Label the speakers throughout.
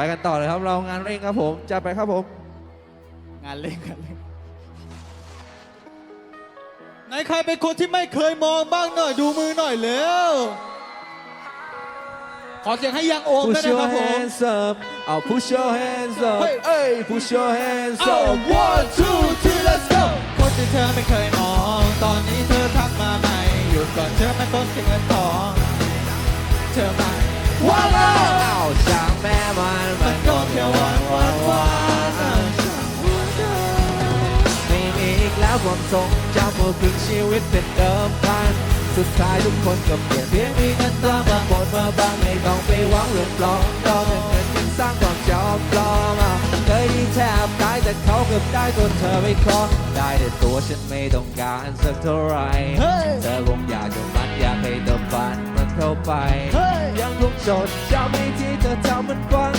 Speaker 1: ไปกันต่อเลยครับเรางานเร่งครับผมจะไปครับผม
Speaker 2: งานเล่นกันเลยไหนใครเป็นคนที่ไม่เคยมองบ้างหน่อยดูมือหน่อยเร็วขอเสียงให้ยังโอมด้วย
Speaker 1: Push
Speaker 2: นะ
Speaker 1: your
Speaker 2: ครับผม
Speaker 1: hands up เอา push your hands up
Speaker 2: เฮ้ย
Speaker 1: เอ้ย push your hands
Speaker 2: เอา
Speaker 1: up
Speaker 2: one two three let's go คนที่เธอไม่เคยมอง ตอนนี้เธอทักมาใหม่หยุดก่อนเธอไม่ต้นเสียเงินทอง เธอไม่
Speaker 1: ว้าวอ้ ความทรงจำว่าครึ่งชีวิตเป็นเดิมพัน สุดท้ายทุกคนก็เปลี่ยนเพียงมีเงินตรามาหมดมาบางไม่ต้องไปหวังเรื่องปลอมดอกเงินกันสร้างความจอมปลอมอะเคยดีแทบตายแต่เขาเกือบได้ตัวเธอไม่ครองได้แต่ตัวฉันไม่ต้องการสักเท่าไหร่
Speaker 2: เฮ้ย
Speaker 1: เธอคงอยากจะมันอยากให้เดิมฟันมันเข้าไป
Speaker 2: เฮ้ย
Speaker 1: ยังคงจดจำไม่ที่เธอทำมันฝัง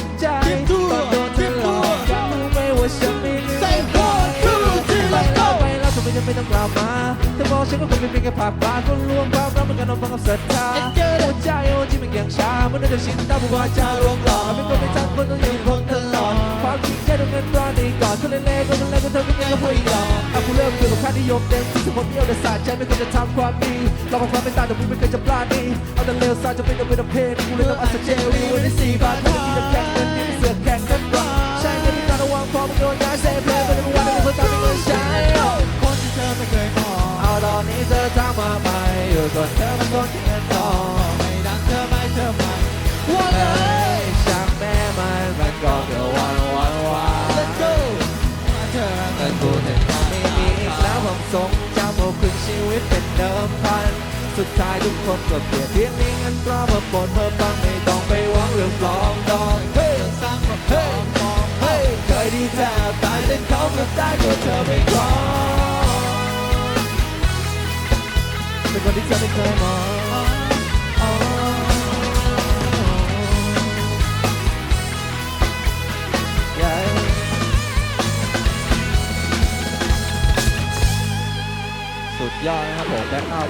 Speaker 1: ฉันก็คงเป็นเพียงแค่ภาพบาดคนลวงความรักมันกันเอาฟังกับศรัทธา
Speaker 2: Let's go
Speaker 1: หัวใจโอ้ที่มันยังช้ามันน่าจะชินตาผู้ว่าจะลวงหลอกไม่ควรไปทักคนต้องยังคงตลอดความจริงแค่ต้องเงินร้อนในก่อนคนเล่ๆก็มันเล่นก็เธอก็ยังก็พูดอีกหรอกเอากูเริ่มเกี่ยวกับค่านิยมเต็มที่สุดคนเดียวแต่สาใจไม่เคยจะทำความดีเราบอกความเป็นตาแต่วิไม่เคยจะปราณีเอาแต่เลวซาจะเป็นเอาเป็นเพนกูเลยต้องอัศเจรีไว้ในสี่บาทมันจะมีแต่แข่ ม่
Speaker 2: อยู่
Speaker 1: ส่วนเธอมันคนที่เงินทอง
Speaker 2: ไม่ดังเธอไม่เธอไม่ว่าเลย
Speaker 1: ช่างแม่มันมันก็เกิดวันวันวัน
Speaker 2: Let's go มาเธอ
Speaker 1: เงินกูเนี่ไม่มีอีกแล้วผมทรงจำว่าครึ่งชีวิตเป็นเดิมพันสุดท้ายทุกคนก็เปลี่ยนเพียงมีเงินตรามาปนเพิ่มบังไม่ต้องไปหวังเรื่องปลอมดองเฮ้ย
Speaker 2: สร้างความพร้อมมอง
Speaker 1: เฮ้ยเคยดีแทบตายแต่เขาก็บได้ตัวเธอไม่ครอง จะไม่เคยมองสุดยอดนะครับผมแบ็คอัพ